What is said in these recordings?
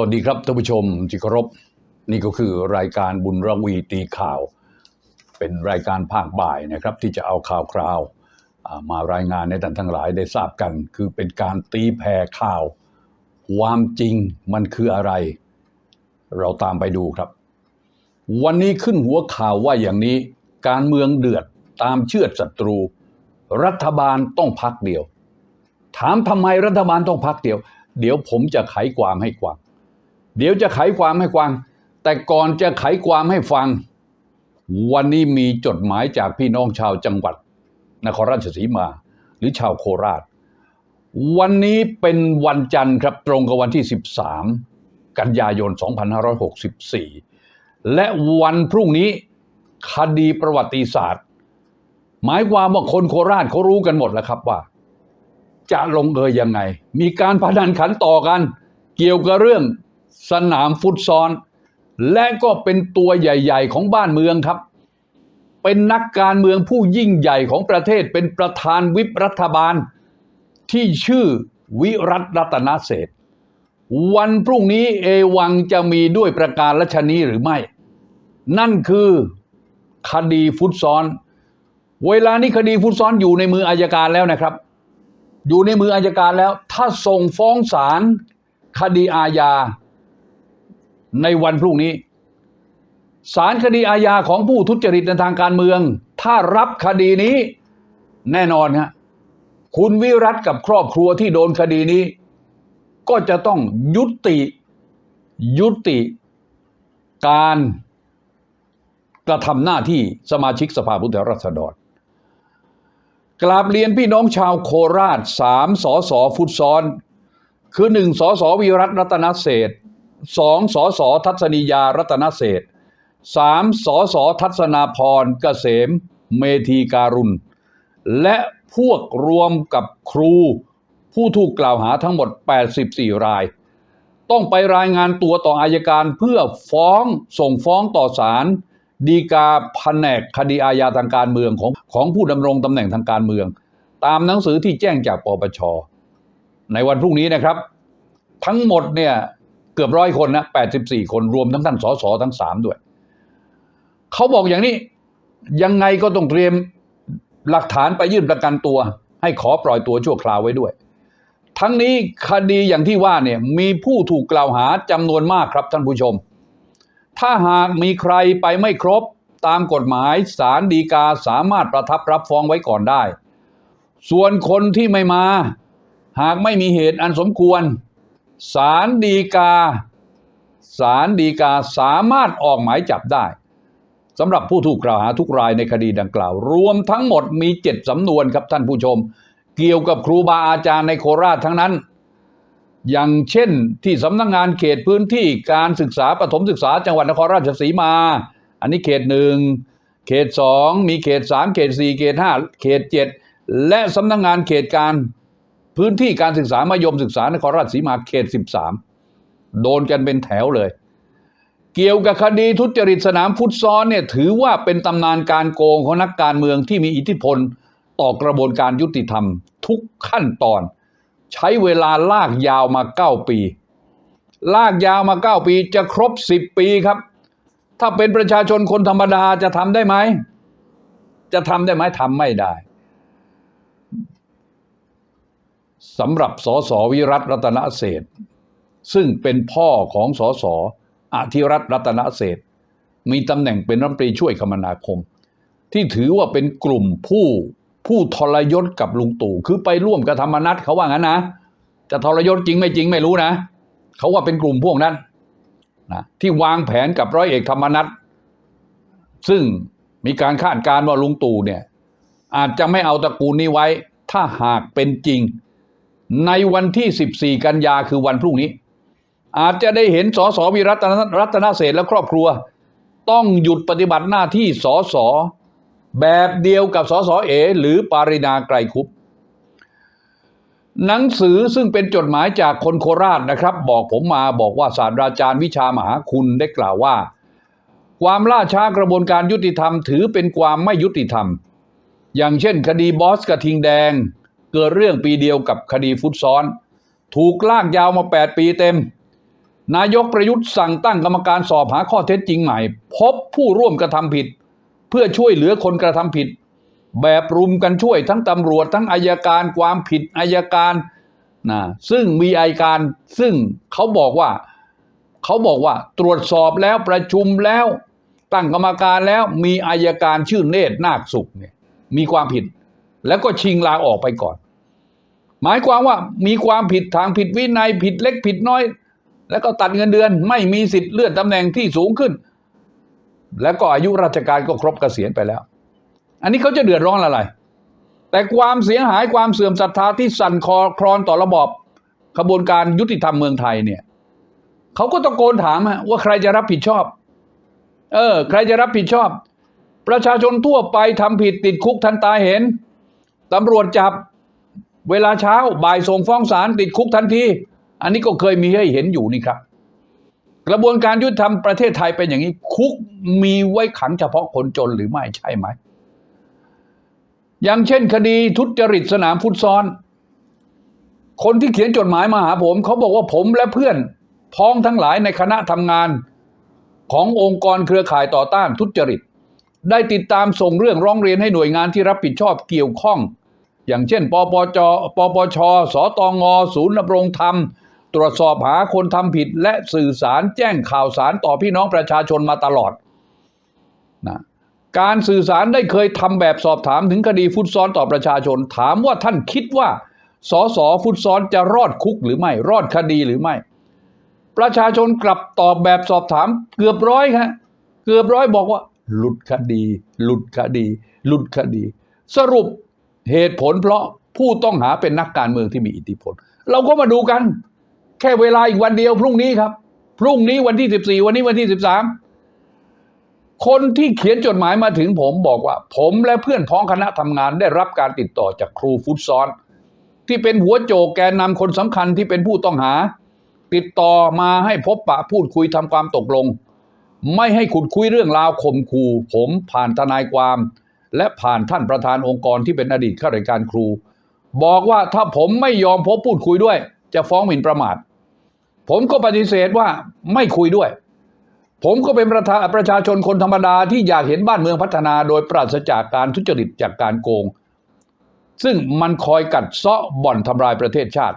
วัสดีครับท่านผู้ชมที่เคารพนี่ก็คือรายการบุญระวีตีข่าว เป็นรายการภาคบ่ายนะครับ ที่จะเอาข่าวคราวมารายงานให้ท่านทั้งหลายได้ทราบกัน คือเป็นการตีแผ่ข่าว ความจริงมันคืออะไร เราตามไปดูครับ วันนี้ขึ้นหัวข่าวว่าอย่างนี้ การเมืองเดือดตามเชื่อศัตรู รัฐบาลต้องพักเดียว ถามทำไมรัฐบาลต้องพักเดียว เดี๋ยวผมจะไขความให้ฟัง เดี๋ยวจะไขความให้ฟัง แต่ก่อนจะไขความให้ฟัง วันนี้มีจดหมายจากพี่น้องชาวจังหวัด นครราชสีมา หรือชาวโคราช วันนี้เป็นวันจันทร์ครับตรงกับวันที่ 13 กันยายน 2564 และวันพรุ่งนี้คดีประวัติศาสตร์ หมายความว่าคนโคราชเขารู้กันหมดแล้วครับว่า จะลงเอยยังไง มีการพนันขันต่อกัน เกี่ยวกับเรื่อง สนามฟุตซอลและก็เป็นตัวใหญ่ ๆ ของบ้านเมืองครับ เป็นนักการเมืองผู้ยิ่งใหญ่ของประเทศเป็นประธานวิปรัฐบาล ที่ชื่อวิรัตรัตนเศษวันพรุ่งนี้เอวังจะมีด้วยประการรัชนีหรือไม่ นั่นคือคดีฟุตซอลเวลานี้คดีฟุตซอลอยู่ในมืออายการแล้วนะครับ อยู่ในมืออายการแล้ว ถ้าส่งฟ้องศาลคดีอาญา ในวันพรุ่งนี้ศาลคดีอาญาของผู้ทุจริตในทางการเมือง ถ้ารับคดีนี้แน่นอนฮะคุณวิรัตกับครอบครัวที่โดนคดีนี้ ก็จะต้องยุติ ยุติการกระทำหน้าที่สมาชิกสภาผู้แทนราษฎรกราบเรียนพี่น้องชาวโคราชสามสอสอฟุตซ้อน คือหนึ่งสอสอวีรัตรัตนเศษ สองสอสอทัศนียารัตนเศษสามสอสอทัศนาพรเกษม เมธีการุณ และพวกรวมกับครูผู้ถูกกล่าวหาทั้งหมด 84 ราย ต้องไปรายงานตัวต่ออายการเพื่อฟ้องส่งฟ้องต่อศาลดีกาแผนกคดีอาญาทางการเมืองของของผู้ดำรงตำแหน่งทางการเมือง ตามหนังสือที่แจ้งจากปปช ในวันพรุ่งนี้นะครับ ทั้งหมดเนี่ย เกือบร้อยคนนะ84คนรวมทั้งท่านสสทั้งสามด้วย เขาบอกอย่างนี้ ยังไงก็ต้องเตรียมหลักฐานไปยื่นประกันตัว ให้ขอปล่อยตัวชั่วคราวไว้ด้วย ทั้งนี้คดีอย่างที่ว่าเนี่ยมีผู้ถูกกล่าวหาจำนวนมากครับท่านผู้ชม ถ้าหากมีใครไปไม่ครบตามกฎหมายศาลฎีกาสามารถประทับรับฟ้องไว้ก่อนได้ ส่วนคนที่ไม่มา หากไม่มีเหตุอันสมควร ศาลฎีกาศาลฎีกาสามารถออกหมายจับได้สำหรับผู้ถูกกล่าวหาทุกรายในคดีดังกล่าว รวมทั้งหมดมีเจ็ดสำนวนครับท่านผู้ชม เกี่ยวกับครูบาอาจารย์ในโคราชทั้งนั้น อย่างเช่นที่สำนักงงานเขตพื้นที่การศึกษาปฐมศึกษาจังหวัดนครราชสีมา อันนี้เขตหนึ่งเขตสองมีเขตสามเขตสี่เขตห้าเขตเจ็ดและสำนักงงานเขตการ พื้นที่การศึกษามัธยมศึกษานครราชสีมาเขตสิบสามโดนกันเป็นแถวเลย เกี่ยวกับคดีทุจริตสนามฟุตซอลเนี่ยถือว่าเป็นตำนานการโกงของนักการเมืองที่มีอิทธิพลต่อกระบวนการยุติธรรม ทุกขั้นตอน ใช้เวลาลากยาวมาเก้าปี ลากยาวมาเก้าปีจะครบสิบปีครับ ถ้าเป็นประชาชนคนธรรมดาจะทำได้ไหม จะทำได้ไหมทำไม่ได้ สำหรับสสวิรัตรัตนเศษซึ่งเป็นพ่อของสสอธิรัตรัตนเศษมีตำแหน่งเป็นรัฐมนตรีช่วยคมนาคม ที่ถือว่าเป็นกลุ่มผู้ผู้ทรยศกับลุงตู่คือไปร่วมกับธรรมนัตเขาว่างั้นนะ จะทรยศจริงไม่จริงไม่รู้นะ เขาว่าเป็นกลุ่มพวกนั้นนะที่วางแผนกับร้อยเอกธรรมนัตซึ่งมีการคาดการณ์ว่าลุงตู่เนี่ยอาจจะไม่เอาตระกูลนี้ไว้ ถ้าหากเป็นจริง ในวันที่ 14 กันยาคือวันพรุ่งนี้ อาจจะได้เห็นสสวิรัตนรัตนเศษและครอบครัว ต้องหยุดปฏิบัติหน้าที่สสแบบเดียวกับสสเอ หรือปารินาไกรคุปหนังสือซึ่งเป็นจดหมายจากคนโคราชนะครับ บอกผมมาบอกว่าศาสตราจารย์วิชามหาคุณได้กล่าวว่า ความล่าช้ากระบวนการยุติธรรมถือเป็นความไม่ยุติธรรม อย่างเช่น คดีบอสกระทิงแดง เกิดเรื่องปีเดียวกับคดีฟุตซ้อน ถูกลากยาวมา 8 ปีเต็ม นายกประยุทธ์สั่งตั้งกรรมการสอบหาข้อเท็จจริงใหม่ พบผู้ร่วมกระทำผิด เพื่อช่วยเหลือคนกระทำผิด แบบรุมกันช่วยทั้งตำรวจทั้งอายการความผิดอายการนะซึ่งมีอายการซึ่งเขาบอกว่าเขาบอกว่าตรวจสอบแล้วประชุมแล้ว ตั้งกรรมการแล้วมีอายการชื่อเนตรนาคสุขเนี่ยมีความผิด แล้วก็ชิงลาออกไปก่อน หมายความว่ามีความผิดทางผิดวินัยผิดเล็กผิดน้อย แล้วก็ตัดเงินเดือน ไม่มีสิทธิ์เลื่อนตำแหน่งที่สูงขึ้น แล้วก็อายุราชการก็ครบเกษียณไปแล้ว อันนี้เขาจะเดือดร้อนอะไร แต่ความเสียหายความเสื่อมศรัทธาที่สั่นคลอคลอนต่อระบอบขบวนการยุติธรรมเมืองไทยเนี่ยเขาก็ตะโกนถามว่าใครจะรับผิดชอบ เออ ใครจะรับผิดชอบ ประชาชนทั่วไปทำผิดติดคุกทันตาเห็น ตำรวจจับ เวลาเช้าบ่ายส่งฟ้องศาลติดคุกทันที อันนี้ก็เคยมีให้เห็นอยู่นี่ครับ กระบวนการยุติธรรมประเทศไทยเป็นอย่างนี้ คุกมีไว้ขังเฉพาะคนจนหรือไม่ใช่ไหม อย่างเช่นคดีทุจริตสนามฟุตซอลคนที่เขียนจดหมายมาหาผม เขาบอกว่าผมและเพื่อนพ้องทั้งหลายในคณะทำงานขององค์กรเครือข่ายต่อต้านทุจริต ได้ติดตามส่งเรื่องร้องเรียนให้หน่วยงานที่รับผิดชอบเกี่ยวข้อง อย่างเช่น ปปจปปช สตงศูนย์ดำรงธรรม ตรวจสอบหาคนทำผิดและสื่อสารแจ้งข่าวสารต่อพี่น้องประชาชนมาตลอดนะการสื่อสารได้เคยทำแบบสอบถามถึงคดีฟุตซ้อนต่อประชาชน ถามว่าท่านคิดว่าสอสอฟุตซ้อนจะรอดคุกหรือไม่ รอดคดีหรือไม่ ประชาชนกลับตอบแบบสอบถามเกือบร้อยครับเกือบร้อยบอกว่า หลุดคดี หลุดคดี หลุดคดี สรุป เหตุผลเพราะผู้ต้องหาเป็นนักการเมืองที่มีอิทธิพล เราก็มาดูกัน แค่เวลาอีกวันเดียวพรุ่งนี้ครับ พรุ่งนี้วันที่สิบสี่วันนี้วันที่สิบสามคนที่เขียนจดหมายมาถึงผมบอกว่า ผมและเพื่อนพ้องคณะทำงานได้รับการติดต่อจากครูฟุตซอลที่เป็นหัวโจกแกนนำคนสำคัญที่เป็นผู้ต้องหา ติดต่อมาให้พบปะพูดคุยทำความตกลง ไม่ให้ขุดคุยเรื่องราวข่มขู่ผมผ่านทนายความ และผ่านท่านประธานองค์กรที่เป็นอดีตข้าราชการครู บอกว่าถ้าผมไม่ยอมพบพูดคุยด้วย จะฟ้องหมิ่นประมาท ผมก็ปฏิเสธว่าไม่คุยด้วย ผมก็เป็นประธานประชาชนคนธรรมดาที่อยากเห็นบ้านเมืองพัฒนาโดยปราศจากการทุจริตจากการโกง ซึ่งมันคอยกัดเซาะบ่อนทำลายประเทศชาติ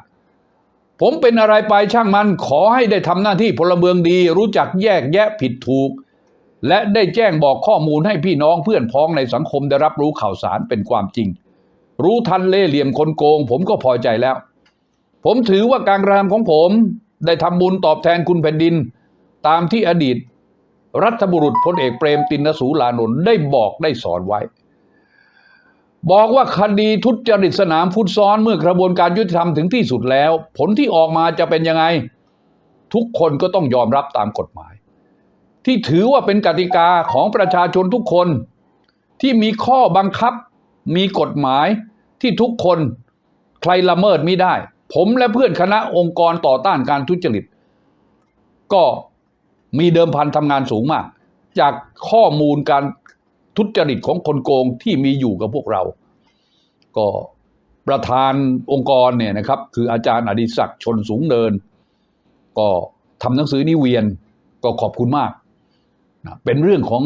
ผมเป็นอะไรไปช่างมันขอให้ได้ทำหน้าที่พลเมืองดี รู้จักแยกแยะผิดถูก และได้แจ้งบอกข้อมูลให้พี่น้องเพื่อนพ้องในสังคมได้รับรู้ข่าวสารเป็นความจริง รู้ทันเล่เหลี่ยมคนโกง ผมก็พอใจแล้ว ผมถือว่าการกระทำของผมได้ทำบุญตอบแทนคุณแผ่นดิน ตามที่อดีต รัฐบุรุษพลเอกเปรมตินสูลานนท์ได้บอกได้สอนไว้ บอกว่าคดีทุจริตสนามฟุตซ้อนเมื่อกระบวนการยุติธรรมถึงที่สุดแล้ว ผลที่ออกมาจะเป็นยังไง ทุกคนก็ต้องยอมรับตามกฎหมาย ที่ถือว่าเป็นกติกาของประชาชนทุกคน ที่มีข้อบังคับ มีกฎหมายที่ทุกคนใครละเมิดไม่ได้ ผมและเพื่อนคณะองค์กรต่อต้านการทุจริต ก็มีเดิมพันทำงานสูงมาก จากข้อมูลการทุจริตของคนโกงที่มีอยู่กับพวกเรา ก็ประธานองค์กรเนี่ยนะครับ คืออาจารย์อดิศักดิ์ชนสูงเนิน ก็ทำหนังสือนิเวียนก็ขอบคุณมาก นะเป็นเรื่องของ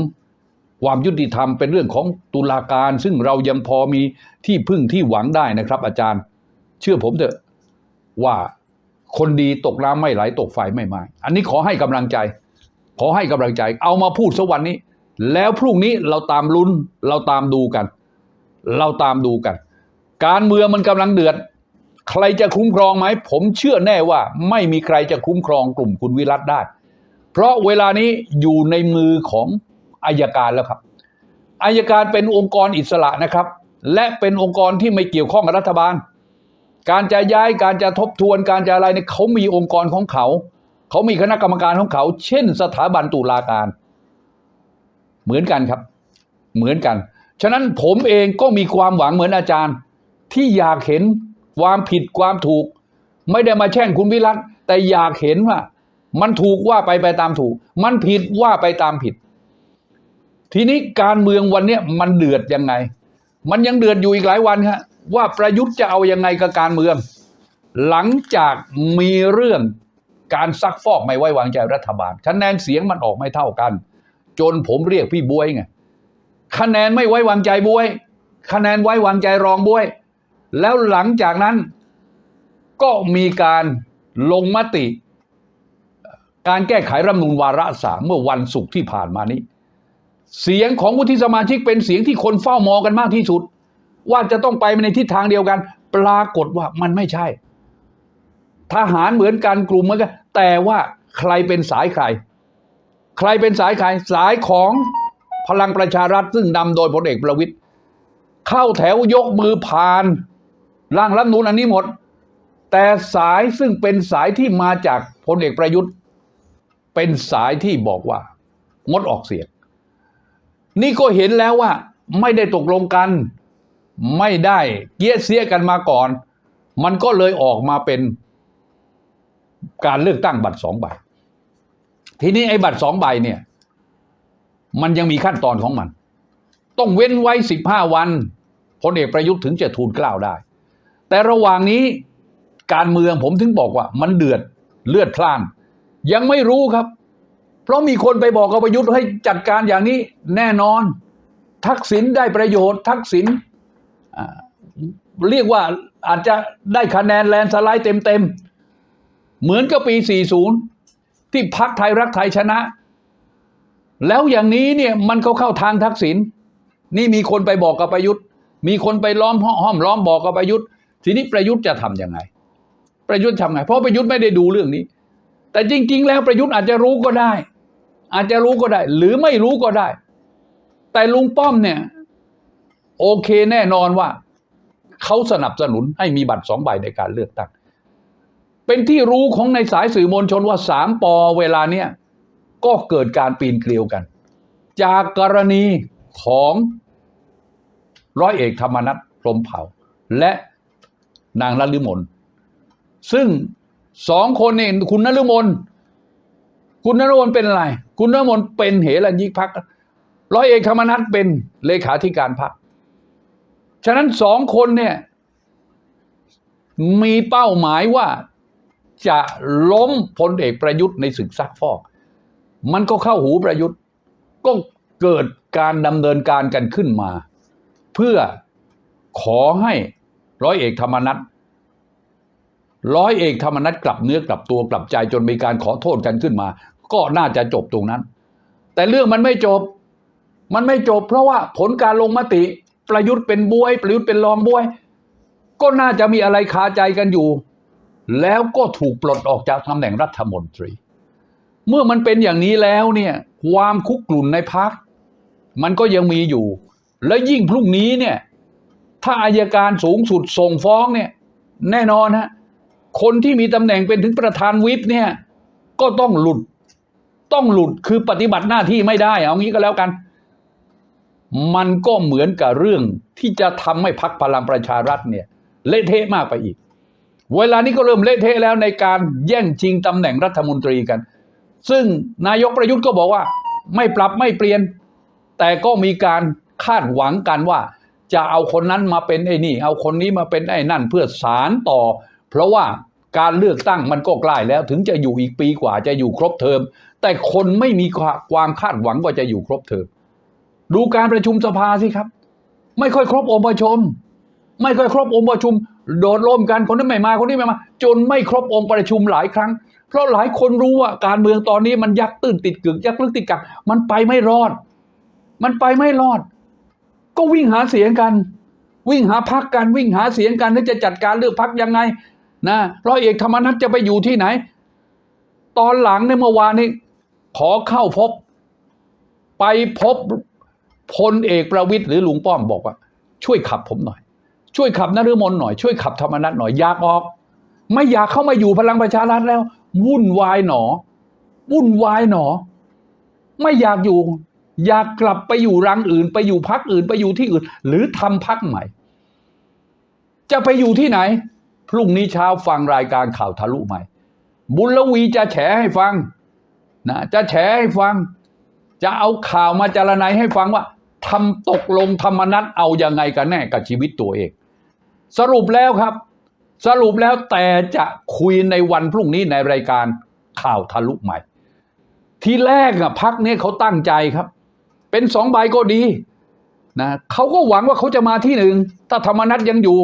ความยุติธรรม เป็นเรื่องของตุลาการ ซึ่งเรายังพอมีที่พึ่งที่หวังได้นะครับ อาจารย์ เชื่อผมเถอะว่าคนดีตกน้ำไม่ไหลตกไฟไม่ไหม้อันนี้ขอให้กำลังใจ ขอให้กำลังใจ เอามาพูดสักวันนี้ แล้วพรุ่งนี้เราตามลุ้นเราตามดูกัน เราตามดูกัน การเมืองมันกำลังเดือด ใครจะคุ้มครองไหม ผมเชื่อแน่ว่าไม่มีใครจะคุ้มครองกลุ่มคุณวิรัตได้ เพราะเวลานี้อยู่ในมือของอายการแล้วครับอายการเป็นองค์กรอิสระนะครับ และเป็นองค์กรที่ไม่เกี่ยวข้องกับรัฐบาล การจะย้ายการจะทบทวนการจะอะไรเนี่ยเขามีองค์กรของเขา เขามีคณะกรรมการของเขา เช่น สถาบันตุลาการ เหมือนกันครับ เหมือนกัน ฉะนั้นผมเองก็มีความหวังเหมือนอาจารย์ ที่อยากเห็นความผิดความถูก ไม่ได้มาแช่งคุณวิรัตแต่อยากเห็นว่า มันถูกว่าไปไปตามถูก มันผิดว่าไปตามผิด ทีนี้การเมืองวันนี้มันเดือดยังไง มันยังเดือดอยู่อีกหลายวันครับว่าประยุทธ์จะเอายังไงกับการเมือง หลังจากมีเรื่องการซักฟอกไม่ไว้วางใจรัฐบาลคะแนนเสียงมันออกไม่เท่ากัน จนผมเรียกพี่บวยไงคะแนนไม่ไว้วางใจบวย คะแนนไว้วางใจรองบวย แล้วหลังจากนั้นก็มีการลงมติ การแก้ไขรัฐมนูญวาระสามเมื่อวันศุกร์ที่ผ่านมานี้ เสียงของวุฒิสมาชิกเป็นเสียงที่คนเฝ้ามองกันมากที่สุด ว่าจะต้องไปในทิศทางเดียวกัน ปรากฏว่ามันไม่ใช่ ทหารเหมือนกันกลุ่มเหมือนกันแต่ว่าใครเป็นสายใคร ใครเป็นสายใครสายของพลังประชารัฐซึ่งนำโดยพลเอกประวิตยเข้าแถวยกมือผ่านร่างรัฐธรรมนูนอันนี้หมด แต่สายซึ่งเป็นสายที่มาจากพลเอกประยุทธ์ เป็นสายที่บอกว่างดออกเสียง นี่ก็เห็นแล้วว่า ไม่ได้ตกลงกัน ไม่ได้เกี้ยเสียกันมาก่อน มันก็เลยออกมาเป็นการเลือกตั้งบัตรสองใบ ทีนี้ไอ้บัตรสองใบเนี่ย มันยังมีขั้นตอนของมัน ต้องเว้นไว้สิบห้าวันพลเอกประยุทธ์ถึงจะทูลกล้าวได้ แต่ระหว่างนี้การเมืองผมถึงบอกว่ามันเดือดเลือดพล่าน ยังไม่รู้ครับ เพราะมีคนไปบอกกับประยุทธ์ให้จัดการอย่างนี้แน่นอน ทักษิณได้ประโยชน์ ทักษิณเรียกว่าอาจจะได้คะแนนแลนสไลด์เต็มๆ เหมือนกับปี 40 ที่พักไทยรักไทยชนะ แล้วอย่างนี้เนี่ยมันก็เข้าทางทักษิณนี่มีคนไปบอกกับประยุทธ์ มีคนไปล้อมห้อมล้อมบอกกับประยุทธ์ ทีนี้ประยุทธ์จะทำยังไง ประยุทธ์ทำไง เพราะประยุทธ์ไม่ได้ดูเรื่องนี้ แต่จริง ๆ แล้วประยุทธ์อาจจะรู้ก็ได้ อาจจะรู้ก็ได้ หรือไม่รู้ก็ได้ แต่ลุงป้อมเนี่ย โอเคแน่นอนว่าเขาสนับสนุนให้มีบัตรสองใบในการเลือกตั้งเป็นที่รู้ของในสายสื่อมวลชนว่าสามปอเวลาเนี้ยก็เกิดการปีนเกลียวกัน จากกรณีของร้อยเอกธรรมนัฐพรมเผ่า และนางนฤมลซึ่ง สองคนเนี่คุณนฤมลคุณนฤมลเป็นอะไร คุณนฤมลเป็นเหรัญยิกพักร้อยเอกธรรมนัฐเป็นเลขาธิการพรรคฉะนั้นสองคนเนี่ยมีเป้าหมายว่าจะล้มพลเอกประยุทธ์ในศึกซักฟอก มันก็เข้าหูประยุทธ์ ก็เกิดการดำเนินการกันขึ้นมา เพื่อขอให้ร้อยเอกธรรมนัฐ ร้อยเอกธรรมนัฐกลับเนื้อกลับตัวกลับใจจนมีการขอโทษกันขึ้นมา ก็น่าจะจบตรงนั้น แต่เรื่องมันไม่จบ มันไม่จบ เพราะว่าผลการลงมติ ประยุทธ์เป็นบวย ประยุทธ์เป็นรองบวย ก็น่าจะมีอะไรคาใจกันอยู่ แล้วก็ถูกปลดออกจากตำแหน่งรัฐมนตรี เมื่อมันเป็นอย่างนี้แล้วเนี่ยความคุกกลุ่นในพักมันก็ยังมีอยู่ และยิ่งพรุ่งนี้เนี่ยถ้าอายการสูงสุดส่งฟ้องเนี่ยแน่นอนฮะ คนที่มีตำแหน่งเป็นถึงประธานวิปเนี่ยก็ต้องหลุด ต้องหลุดคือปฏิบัติหน้าที่ไม่ได้ เอางี้ก็แล้วกัน มันก็เหมือนกับเรื่องที่จะทำให้พักพลังประชารัฐเนี่ยเละเทะมากไปอีก เวลานี้ก็เริ่มเละเทะแล้วในการแย่งชิงตำแหน่งรัฐมนตรีกัน ซึ่งนายกประยุทธ์ก็บอกว่า ไม่ปรับไม่เปลี่ยน แต่ก็มีการคาดหวังกันว่า จะเอาคนนั้นมาเป็นไอ้นี่ เอาคนนี้มาเป็นไอ้นั่นเพื่อสารต่อ เพราะว่าการเลือกตั้งมันก็ใกล้แล้ว ถึงจะอยู่อีกปีกว่าจะอยู่ครบเทอม แต่คนไม่มีความคาดหวังว่าจะอยู่ครบเทอมดูการประชุมสภาสิครับ ไม่ค่อยครบองค์ประชุม ไม่ค่อยครบองค์ประชุม โดดร่มกันคนนั้ไม่มาคนนี้ไม่มา จนไม่ครบองค์ประชุมหลายครั้ง เพราะหลายคนรู้ว่าการเมืองตอนนี้มันยักตื้นติดกึกยักลึกติดกักมันไปไม่รอด มันไปไม่รอด ก็วิ่งหาเสียงกัน วิ่งหาพักกันวิ่งหาเสียงกันแล้วจะจัดการเลือกพักยังไง นะร้อยเอกธรรมนัฐจะไปอยู่ที่ไหน ตอนหลังในเมื่อวานนี้ ขอเข้าพบ ไปพบพลเอกประวิตย์หรือลุงป้อมบอกว่า ช่วยขับผมหน่อย ช่วยขับนฤมลหน่อย ช่วยขับธรรมนัฐหน่อยอยากออก ไม่อยากเข้ามาอยู่พลังประชารัฐแล้ว วุ่นวายหนอ วุ่นวายหนอ ไม่อยากอยู่ อยากกลับไปอยู่รังอื่น ไปอยู่พักอื่นไปอยู่ที่อื่น หรือทำพักใหม่ จะไปอยู่ที่ไหน พรุ่งนี้เช้าฟังรายการข่าวทะลุใหม่ บุญลวีจะแฉให้ฟังนะจะแฉให้ฟัง จะเอาข่าวมาจารณัยให้ฟังว่าทำตกลงธรรมนัตเอายังไงกันแน่กับชีวิตตัวเอง สรุปแล้วครับ สรุปแล้วแต่จะคุยในวันพรุ่งนี้ในรายการข่าวทะลุใหม่ ทีแรกอะพักนี้เขาตั้งใจครับ เป็นสองใบก็ดีนะเขาก็หวังว่าเขาจะมาที่หนึ่งถ้าธรรมนัตยังอยู่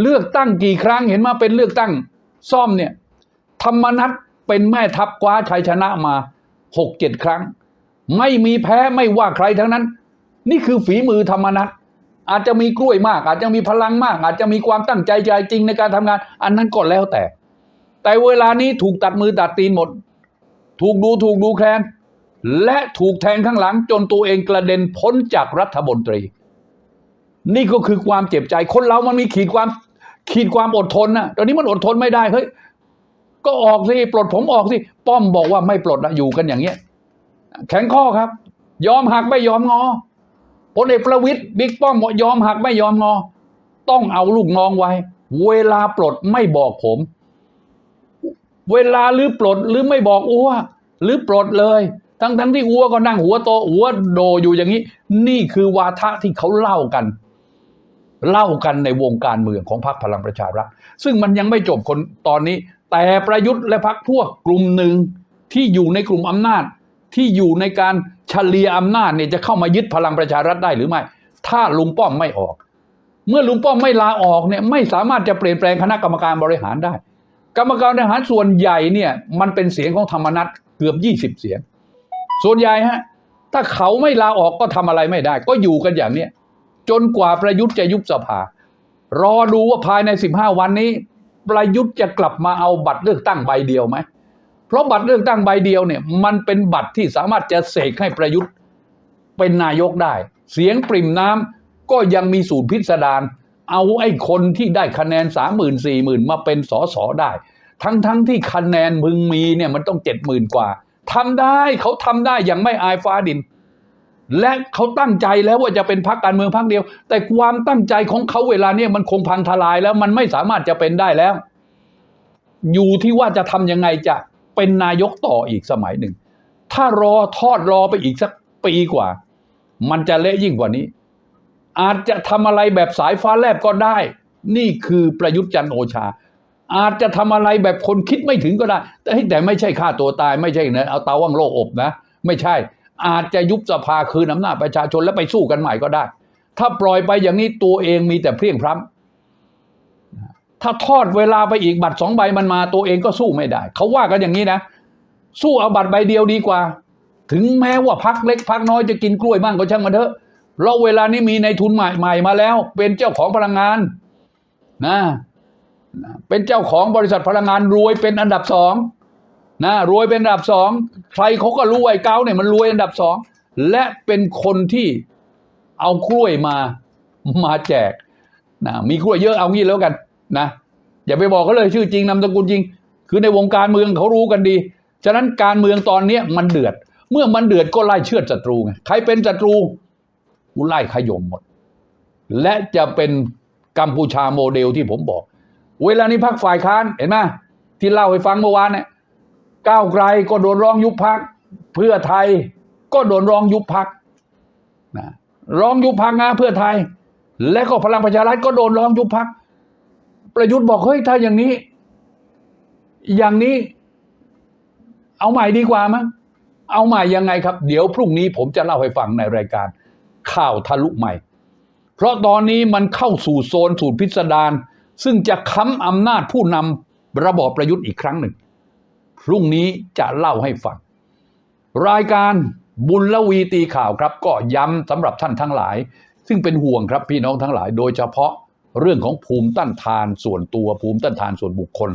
เลือกตั้งกี่ครั้งเห็นมาเป็นเลือกตั้งซ่อมเนี่ยธรรมนัตเป็นแม่ทัพคว้าชัยชนะมาหกเจ็ดครั้ง ไม่มีแพ้ไม่ว่าใครทั้งนั้น นี่คือฝีมือธรรมนัตอาจจะมีกล้วยมาก อาจจะมีพลังมาก อาจจะมีความตั้งใจใจจริงในการทำงาน อันนั้นก็แล้วแต่ แต่เวลานี้ถูกตัดมือตัดตีนหมด ถูกดูถูกดูแคลนและถูกแทงข้างหลังจนตัวเองกระเด็นพ้นจากรัฐมนตรี นี่ก็คือความเจ็บใจ คนเรามันมีขีดความขีดความอดทนนะตอนนี้มันอดทนไม่ได้เฮ้ยก็ออกสิปลดผมออกสิป้อมบอกว่าไม่ปลดนะอยู่กันอย่างเงี้ย แข็งข้อครับ ยอมหักไม่ยอมงอพลเอกประวิตยบิ๊กป้อมบอกยอมหักไม่ยอมงอ ต้องเอาลูกน้องไว้ เวลาปลดไม่บอกผม เวลาหรือปลดหรือไม่บอกอัวหรือปลดเลย ทั้งทั้งที่อัวก็นั่งหัวโตอัวโดอยู่อย่างนี้ นี่คือวาทะที่เขาเล่ากัน เล่ากันในวงการเมืองของพรรคพลังประชารัฐ ซึ่งมันยังไม่จบคนตอนนี้ แต่ประยุทธ์และพรรคพวกกลุ่มหนึ่งที่อยู่ในกลุ่มอำนาจ ที่อยู่ในการเฉลี่ยอำนาจเนี่ยจะเข้ามายึดพลังประชารัฐได้หรือไม่ ถ้าลุงป้อมไม่ออก เมื่อลุงป้อมไม่ลาออกเนี่ยไม่สามารถจะเปลี่ยนแปลงคณะกรรมการบริหารได้ กรรมการบริหารส่วนใหญ่เนี่ยมันเป็นเสียงของธรรมนัตเกือบยี่สิบเสียง ส่วนใหญ่ฮะถ้าเขาไม่ลาออกก็ทำอะไรไม่ได้ ก็อยู่กันอย่างเนี้ย จนกว่าประยุทธ์จะยุบสภา รอดูว่าภายใน 15 วันนี้ ประยุทธ์จะกลับมาเอาบัตรเลือกตั้งใบเดียวไหม เพราะบัตรเลือกตั้งใบเดียวเนี่ยมันเป็นบัตรที่สามารถจะเสกให้ประยุทธ์เป็นนายกได้ เสียงปริ่มน้ำก็ยังมีสูตรพิสดารเอาไอ้คนที่ได้คะแนนสามหมื่นสี่หมื่นมาเป็นสอสอได้ ทั้งทั้งที่คะแนนมึงมีเนี่ยมันต้องเจ็ดหมื่นกว่าทำได้เขาทำได้อย่างไม่อายฟ้าดิน และเขาตั้งใจแล้วว่าจะเป็นพรรคการเมืองพรรคเดียว แต่ความตั้งใจของเขาเวลาเนี่ยมันคงพังทลายแล้วมันไม่สามารถจะเป็นได้แล้ว อยู่ที่ว่าจะทำยังไงจะเป็นนายกต่ออีกสมัยหนึ่ง ถ้ารอทอดรอไปอีกสักปีกว่า มันจะเละยิ่งกว่านี้ อาจจะทำอะไรแบบสายฟ้าแลบก็ได้ นี่คือประยุทธ์จันโอชา อาจจะทำอะไรแบบคนคิดไม่ถึงก็ได้ แต่แต่ไม่ใช่ฆ่าตัวตาย ไม่ใช่นะเอาเตาว่างโลกอบนะ ไม่ใช่ อาจจะยุบสภาคืนอำนาจประชาชนแล้วไปสู้กันใหม่ก็ได้ ถ้าปล่อยไปอย่างนี้ตัวเองมีแต่เพลียงพล้ำถ้าทอดเวลาไปอีกบัตรสองใบมันมาตัวเองก็สู้ไม่ได้ เขาว่ากันอย่างนี้นะ สู้เอาบัตรใบเดียวดีกว่า ถึงแม้ว่าพักเล็กพักน้อยจะกินกล้วยบ้างก็ช่างมันเถอะเราเวลานี้มีในทุนใหม่ๆมาแล้ว เป็นเจ้าของพลังงานนะเป็นเจ้าของบริษัทพลังงานรวยเป็นอันดับสอง นะรวยเป็นอันดับสองใครเขาก็รู้ไอ้เก้าเนี่ยมันรวยอันดับสองและเป็นคนที่เอากล้วยมามาแจกนะมีกล้วยเยอะเอางี้แล้วกันนะอย่าไปบอกเขาเลยชื่อจริงนามสกุลจริง คือในวงการเมืองเขารู้กันดี ฉะนั้นการเมืองตอนเนี้มันเดือด เมื่อมันเดือดก็ไล่เชือดศัตรูไงใครเป็นศัตรูกูไล่ขยมหมด และจะเป็นกัมพูชาโมเดลที่ผมบอก เวลานี้พักฝ่ายค้านเห็นไหมที่เล่าให้ฟังเมื่อวานเนี่ย ก้าวไกลก็โดนร้องยุบพัก เพื่อไทยก็โดนร้องยุบพักนะร้องยุบพักนะเพื่อไทย และก็พลังประชารัฐก็โดนร้องยุบพัก ประยุทธ์บอกเฮ้ยถ้าอย่างนี้ อย่างนี้ เอาใหม่ดีกว่ามั้งเอาใหม่ยังไงครับ เดี๋ยวพรุ่งนี้ผมจะเล่าให้ฟังในรายการข่าวทะลุใหม่ เพราะตอนนี้มันเข้าสู่โซนสูตรพิสดารซึ่งจะค้ำอำนาจผู้นำระบอบประยุทธ์อีกครั้งหนึ่ง พรุ่งนี้จะเล่าให้ฟัง รายการบุญละวีตีข่าวครับ ก็ย้ำสำหรับท่านทั้งหลาย ซึ่งเป็นห่วงครับพี่น้องทั้งหลาย โดยเฉพาะเรื่องของภูมิต้านทานส่วนตัวภูมิต้านทานส่วนบุคคล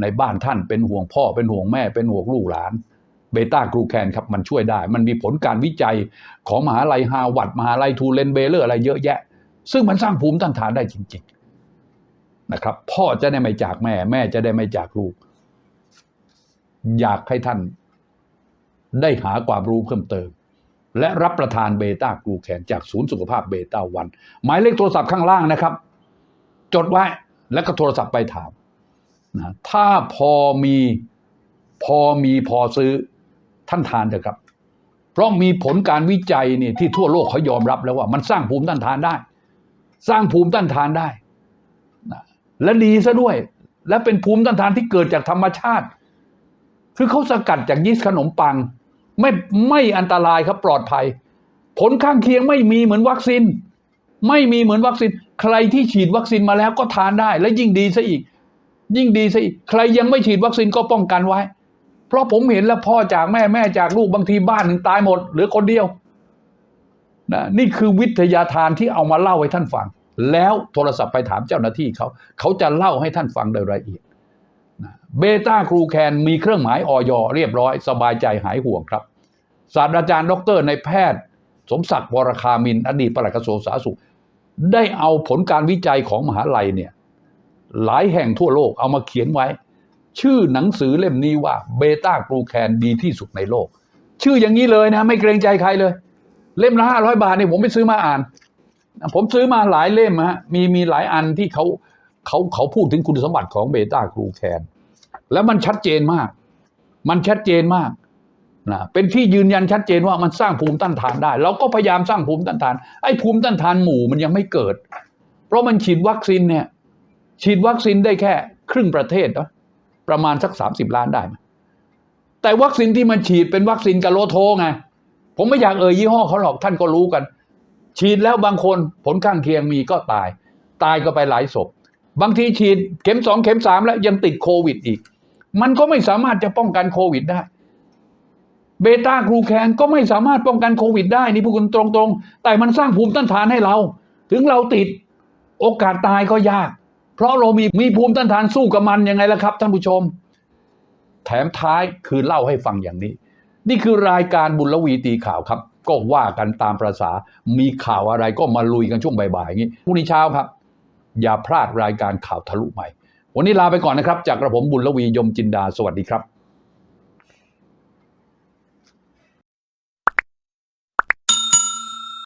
ในบ้านท่านเป็นห่วงพ่อเป็นห่วงแม่เป็นห่วงลูกหลานเบต้ากรูแคนครับมันช่วยได้ มันมีผลการวิจัยของมหาลัยฮาวาดมหาลัยทูเลนเบเลอร์อะไรเยอะแยะ ซึ่งมันสร้างภูมิต้านทานได้จริง ๆ นะครับ พ่อจะได้ไม่จากแม่ แม่จะได้ไม่จากลูก อยากให้ท่านได้หาความรู้เพิ่มเติม และรับประทานเบต้ากรูแคนจากศูนย์สุขภาพเบต้าวัน หมายเลขโทรศัพท์ข้างล่างนะครับ จดไว้แล้วก็โทรศัพท์ไปถามนะถ้าพอมีพอมีพอซื้อท่านทานเถอะครับ เพราะมีผลการวิจัยเนี่ยที่ทั่วโลกเขายอมรับแล้วว่า มันสร้างภูมิต้านทานได้ สร้างภูมิต้านทานได้นะและดีซะด้วย และเป็นภูมิต้านทานที่เกิดจากธรรมชาติ คือเขาสกัดจากยีสต์ขนมปัง ไม่ไม่อันตรายครับปลอดภัย ผลข้างเคียงไม่มีเหมือนวัคซีน ไม่มีเหมือนวัคซีน ใครที่ฉีดวัคซีนมาแล้วก็ทานได้ และยิ่งดีซะอีก ยิ่งดีซะอีก ใครยังไม่ฉีดวัคซีนก็ป้องกันไว้ เพราะผมเห็นแล้วพ่อจากแม่แม่จากลูกบางทีบ้านหนึ่งตายหมดเหลือคนเดียวนะนี่คือวิทยาทานที่เอามาเล่าให้ท่านฟัง แล้วโทรศัพท์ไปถามเจ้าหน้าที่เขา เขาจะเล่าให้ท่านฟังโดยละเอียด เบต้ากรูแคนมีเครื่องหมายออยเรียบร้อย สบายใจหายห่วงครับ ศาสตราจารย์ ดรในแพทย์ สมศักดิ์วรคามิน อดีตปลัดกระทรวงสาธารณสุข ได้เอาผลการวิจัยของมหาลัยเนี่ยหลายแห่งทั่วโลกเอามาเขียนไว้ ชื่อหนังสือเล่มนี้ว่าเบต้ากรูแคนดีที่สุดในโลก ชื่ออย่างนี้เลยนะ ไม่เกรงใจใครเลย เล่มละห้าร้อยบาทเนี่ยผมไปซื้อมาอ่าน ผมซื้อมาหลายเล่มฮะมีมีหลายอันที่เขาเขาเขาพูดถึงคุณสมบัติของเบต้ากรูแคน แล้วมันชัดเจนมาก มันชัดเจนมากนะเป็นที่ยืนยันชัดเจนว่ามันสร้างภูมิต้านทานได้ เราก็พยายามสร้างภูมิต้านทาน ไอ้ภูมิต้านทานหมู่มันยังไม่เกิด เพราะมันฉีดวัคซีนเนี่ย ฉีดวัคซีนได้แค่ครึ่งประเทศนะประมาณสักสามสิบล้านได้ แต่วัคซีนที่มันฉีดเป็นวัคซีนกะโลโทไง ผมไม่อยากเอ่ยยี่ห้อเขาหรอกท่านก็รู้กัน ฉีดแล้วบางคนผลข้างเคียงมีก็ตาย ตายก็ไปหลายศพ บางทีฉีดเข็มสองเข็มสามแล้วยังติดโควิดอีก มันก็ไม่สามารถจะป้องกันโควิดได้เบต้ากรูแคนก็ไม่สามารถป้องกันโควิดได้นี่พูดกันตรงๆ แต่มันสร้างภูมิต้านทานให้เรา ถึงเราติดโอกาสตายก็ยาก เพราะเรามีมีภูมิต้านทานสู้กับมันยังไงล่ะครับ ท่านผู้ชม แถมท้ายคือเล่าให้ฟังอย่างนี้ นี่คือรายการบุญละวีตีข่าวครับ ก็ว่ากันตามประษามีข่าวอะไรก็มาลุยกันช่วงบ่ายๆอย่างนี้พรุ่งนี้เช้าครับ อย่าพลาดรายการข่าวทะลุใหม่ วันนี้ลาไปก่อนนะครับ จากกระผมบุญละวียมจินดา สวัสดีครับ